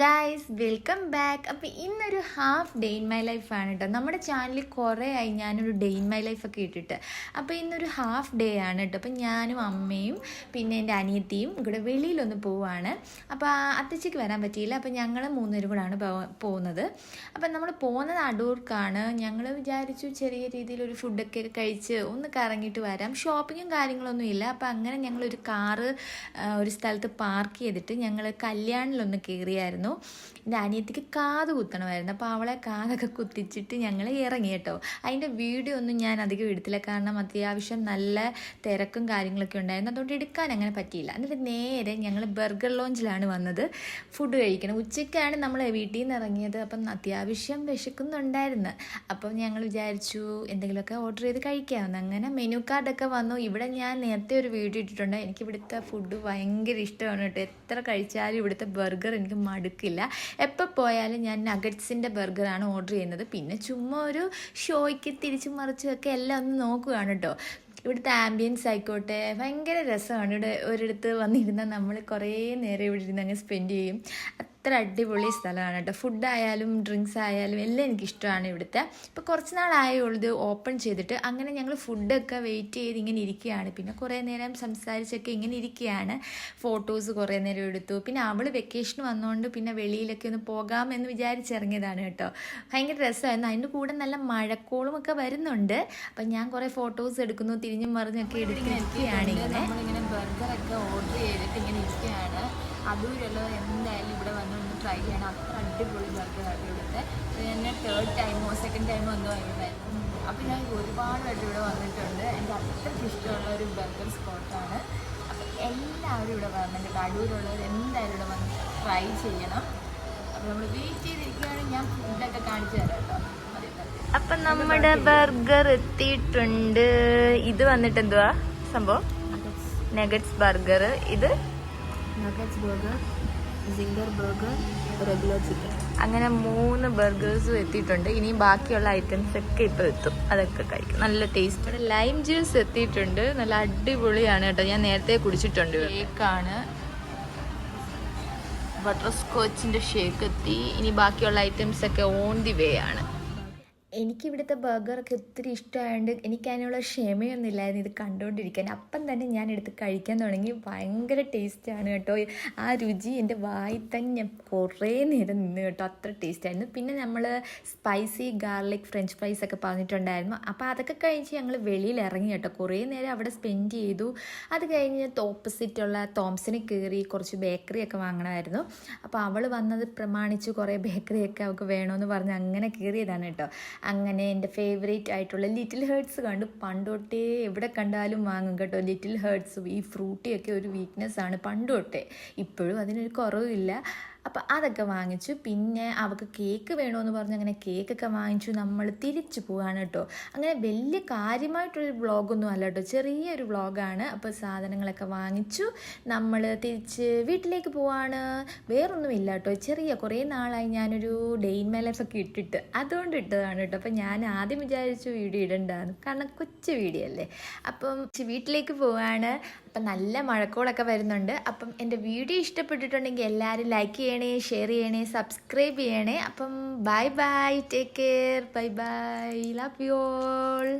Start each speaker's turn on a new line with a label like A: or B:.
A: Guys welcome back അപ്പോൾ ഇന്നൊരു half day in my ലൈഫാണ് കേട്ടോ നമ്മുടെ ചാനലിൽ കുറേ ആയി ഞാനൊരു ഡേ ഇൻ മൈ ലൈഫൊക്കെ ഇട്ടിട്ട്. അപ്പോൾ ഇന്നൊരു ഹാഫ് ഡേ ആണ് കേട്ടോ അപ്പോൾ ഞാനും അമ്മയും പിന്നെ എന്റെ അനിയത്തിയും ഇവിടെ വെളിയിലൊന്ന് പോവാണ്. അപ്പോൾ അത്തച്ചയ്ക്ക് വരാൻ പറ്റിയില്ല. അപ്പോൾ ഞങ്ങൾ മൂന്നുപേരും കൂടാണ് പോകുന്നത് അപ്പോൾ നമ്മൾ പോകുന്നത് അടൂർക്കാണ്. ഞങ്ങൾ വിചാരിച്ചു ചെറിയ രീതിയിൽ ഒരു ഫുഡൊക്കെ കഴിച്ച് ഒന്ന് കറങ്ങിയിട്ട് വരാം. ഷോപ്പിങ്ങും കാര്യങ്ങളൊന്നും ഇല്ല. അപ്പോൾ അങ്ങനെ ഞങ്ങളൊരു കാറ് ഒരു സ്ഥലത്ത് പാർക്ക് ചെയ്തിട്ട് ഞങ്ങൾ കല്യാണിലൊന്ന് കയറിയായിരുന്നു എന്റെ അനിയത്തിക്ക് കാത് കുത്തണമായിരുന്നു. അപ്പോൾ അവളെ കാതൊക്കെ കുത്തിച്ചിട്ട് ഞങ്ങൾ ഇറങ്ങി കേട്ടോ. അതിന്റെ വീഡിയോ ഒന്നും ഞാൻ അധികം എടുത്തില്ല. കാരണം അത്യാവശ്യം നല്ല തിരക്കും കാര്യങ്ങളൊക്കെ ഉണ്ടായിരുന്നു. അതുകൊണ്ട് എടുക്കാൻ അങ്ങനെ പറ്റിയില്ല. എന്നിട്ട് നേരെ ഞങ്ങൾ ബർഗർ ലോഞ്ചിലാണ് വന്നത്. ഫുഡ് കഴിക്കണം. ഉച്ചയ്ക്കാണ് നമ്മൾ വീട്ടിൽ നിന്ന് ഇറങ്ങിയത്. അപ്പം അത്യാവശ്യം വിശക്കുന്നുണ്ടായിരുന്നു. അപ്പം ഞങ്ങൾ വിചാരിച്ചു എന്തെങ്കിലുമൊക്കെ ഓർഡർ ചെയ്ത് കഴിക്കാമെന്ന് അങ്ങനെ മെനു കാർഡൊക്കെ വന്നു. ഇവിടെ ഞാൻ നേരത്തെ ഒരു വീഡിയോ ഇട്ടിട്ടുണ്ട്. എനിക്ക് ഇവിടുത്തെ ഫുഡ് ഭയങ്കര ഇഷ്ടമാണ് കേട്ടോ. എത്ര കഴിച്ചാലും ഇവിടുത്തെ ബർഗർ എനിക്ക് മടുക്കില്ല എപ്പോൾ പോയാലും ഞാൻ നഗറ്റ്സിന്റെ ബർഗറാണ് ഓർഡർ ചെയ്യുന്നത്. പിന്നെ ചുമ്മാ ഒരു ഷോയ്ക്ക് തിരിച്ചു മറിച്ചും ഒക്കെ എല്ലാം ഒന്ന് നോക്കുകയാണ് കേട്ടോ ഇവിടുത്തെ ആംബിയൻസ് ആയിക്കോട്ടെ ഭയങ്കര രസമാണ്. ഇവിടെ ഒരിടത്ത് വന്നിരുന്നാൽ നമ്മൾ കുറേ നേരം ഇവിടെ ഇരുന്ന് അങ്ങ് സ്പെൻഡ് ചെയ്യും. അത്ര അടിപൊളി സ്ഥലമാണ് കേട്ടോ. ഫുഡ് ആയാലും ഡ്രിങ്ക്സ് ആയാലും എല്ലാം എനിക്കിഷ്ടമാണ് ഇവിടുത്തെ. ഇപ്പോൾ കുറച്ച് നാളായുള്ളത് ഓപ്പൺ ചെയ്തിട്ട് അങ്ങനെ ഞങ്ങൾ ഫുഡൊക്കെ വെയിറ്റ് ചെയ്ത് ഇങ്ങനെ ഇരിക്കുകയാണ്. പിന്നെ കുറേ നേരം സംസാരിച്ചൊക്കെ ഇങ്ങനെ ഇരിക്കുകയാണ്. ഫോട്ടോസ് കുറേ നേരം എടുത്തു. പിന്നെ അവൾ വെക്കേഷൻ വന്നുകൊണ്ട് പിന്നെ വെളിയിലൊക്കെ ഒന്ന് പോകാം എന്ന് വിചാരിച്ചിറങ്ങിയതാണ് കേട്ടോ. ഭയങ്കര രസമായിരുന്നു. അതിന്റെ കൂടെ നല്ല മഴക്കോളും ഒക്കെ വരുന്നുണ്ട്. അപ്പം ഞാൻ കുറേ ഫോട്ടോസ് എടുക്കുന്നു തിരിഞ്ഞും മറിഞ്ഞൊക്കെ എടുക്കുകയാണ് ഇങ്ങനെ.
B: ബർഗറൊക്കെ ഓർഡർ ചെയ്തിട്ട് ഇങ്ങനെ ഇരിക്കുകയാണ്. അടൂരുള്ളവർ എന്തായാലും ഇവിടെ വന്ന് ഒന്ന് ട്രൈ ചെയ്യണം. അത്ര അടിപൊളി ബർഗറാണ് ഇവിടുത്തെ. പിന്നെ തേർഡ് ടൈമോ സെക്കൻഡ് ടൈമോ എന്തോ ആയിരുന്നു. അപ്പോൾ ഞാൻ ഒരുപാട് വട്ടം ഇവിടെ വന്നിട്ടുണ്ട്. എന്റെ അത്രയ്ക്ക് ഇഷ്ടമുള്ള ഒരു ബർഗർ സ്പോട്ടാണ് അപ്പോൾ എല്ലാവരും ഇവിടെ വന്നിട്ടുണ്ട്. അടൂരുള്ളവർ എന്തായാലും ഇവിടെ വന്ന് ട്രൈ ചെയ്യണം. അപ്പോൾ നമ്മൾ വെയിറ്റ് ചെയ്തിരിക്കുകയാണ്. ഞാൻ ഫുഡൊക്കെ കാണിച്ചു തരാം കേട്ടോ. മതി
A: നമ്മുടെ ബർഗർ എത്തിയിട്ടുണ്ട്. ഇത് വന്നിട്ട് എന്തുവാ സംഭവം നെഗറ്റ്സ് ബർഗർ ഇത്
B: nuggets burger zinger burger regular chicken
A: അങ്ങനെ മൂന്ന് ബർഗേഴ്സും എത്തിയിട്ടുണ്ട്. ഇനി ബാക്കിയുള്ള ഐറ്റംസ് ഒക്കെ ഇപ്പോൾ എത്തും. അതൊക്കെ കഴിക്കും. നല്ല ടേസ്റ്റ് ഇവിടെ ലൈം ജ്യൂസ് എത്തിയിട്ടുണ്ട്. നല്ല അടിപൊളിയാണ് കേട്ടോ. ഞാൻ നേരത്തെ കുടിച്ചിട്ടുണ്ട് കേക്കാണ് ബട്ടർ സ്കോച്ചിന്റെ ഷേക്ക് എത്തി. ഇനി ബാക്കിയുള്ള ഐറ്റംസ് ഒക്കെ ഓൺ ദി വേ ആണ്. എനിക്കിവിടുത്തെ ബർഗറൊക്കെ ഒത്തിരി ഇഷ്ടമായതുകൊണ്ട് എനിക്ക് അതിനുള്ള ക്ഷമയൊന്നുമില്ലായിരുന്നു ഇത് കണ്ടുകൊണ്ടിരിക്കാൻ അപ്പം തന്നെ ഞാൻ എടുത്ത് കഴിക്കാൻ തുടങ്ങി. ഭയങ്കര ടേസ്റ്റാണ് കേട്ടോ. ആ രുചി എന്റെ വായി തന്നെ കുറേ നേരം നിന്ന് കേട്ടോ. അത്ര ടേസ്റ്റായിരുന്നു പിന്നെ നമ്മൾ സ്പൈസി ഗാർലിക് ഫ്രഞ്ച് ഫ്രൈസ് ഒക്കെ പറഞ്ഞിട്ടുണ്ടായിരുന്നു. അപ്പോൾ അതൊക്കെ കഴിച്ച് ഞങ്ങൾ വെളിയിൽ ഇറങ്ങി കേട്ടോ. കുറേ നേരം അവിടെ സ്പെൻഡ് ചെയ്തു. അത് കഴിഞ്ഞ് ഓപ്പോസിറ്റുള്ള തോംസിന് കയറി കുറച്ച് ബേക്കറി ഒക്കെ വാങ്ങണമായിരുന്നു. അപ്പോൾ അവൾ വന്നത് പ്രമാണിച്ച് കുറേ ബേക്കറിയൊക്കെ അവൾക്ക് വേണമെന്ന് പറഞ്ഞ് അങ്ങനെ കയറിയതാണ് കേട്ടോ. അങ്ങനെ എന്റെ ഫേവറേറ്റ് ആയിട്ടുള്ള ലിറ്റിൽ ഹേർട്സ് കണ്ട്. പണ്ടോട്ടേ എവിടെ കണ്ടാലും വാങ്ങും കേട്ടോ ലിറ്റിൽ ഹേർട്സും ഈ ഫ്രൂട്ടിയൊക്കെ ഒരു വീക്ക്നെസ് ആണ് പണ്ടോട്ടേ. ഇപ്പോഴും അതിനൊരു കുറവില്ല അപ്പോൾ അതൊക്കെ വാങ്ങിച്ചു. പിന്നെ അവൾക്ക് കേക്ക് വേണമെന്ന് പറഞ്ഞ് അങ്ങനെ കേക്കൊക്കെ വാങ്ങിച്ചു. നമ്മൾ തിരിച്ചു പോവാണ് കേട്ടോ അങ്ങനെ വലിയ കാര്യമായിട്ടൊരു വ്ളോഗൊന്നും അല്ല കേട്ടോ ചെറിയൊരു വ്ളോഗാണ്. അപ്പോൾ സാധനങ്ങളൊക്കെ വാങ്ങിച്ചു. നമ്മൾ തിരിച്ച് വീട്ടിലേക്ക് പോവാണ്. വേറൊന്നും ഇല്ല കേട്ടോ ചെറിയ കുറേ നാളായി ഞാനൊരു ഡെയിൻ മൈ ഒക്കെ ഇട്ടിട്ട് അതുകൊണ്ട് ഇട്ടതാണ് കേട്ടോ അപ്പം ഞാൻ ആദ്യം വിചാരിച്ചു വീഡിയോ ഇടണ്ടാന്ന്. കാരണം കൊച്ചു വീഡിയോ അല്ലേ? അപ്പം വീട്ടിലേക്ക് പോവാണ്. അപ്പം നല്ല മഴക്കോളൊക്കെ വരുന്നുണ്ട്. അപ്പം എന്റെ വീഡിയോ ഇഷ്ടപ്പെട്ടിട്ടുണ്ടെങ്കിൽ എല്ലാവരും ലൈക്ക് ചെയ്യണേ ഷെയർ ചെയ്യണേ സബ്സ്ക്രൈബ് ചെയ്യണേ. അപ്പം bye bye take care bye bye love you all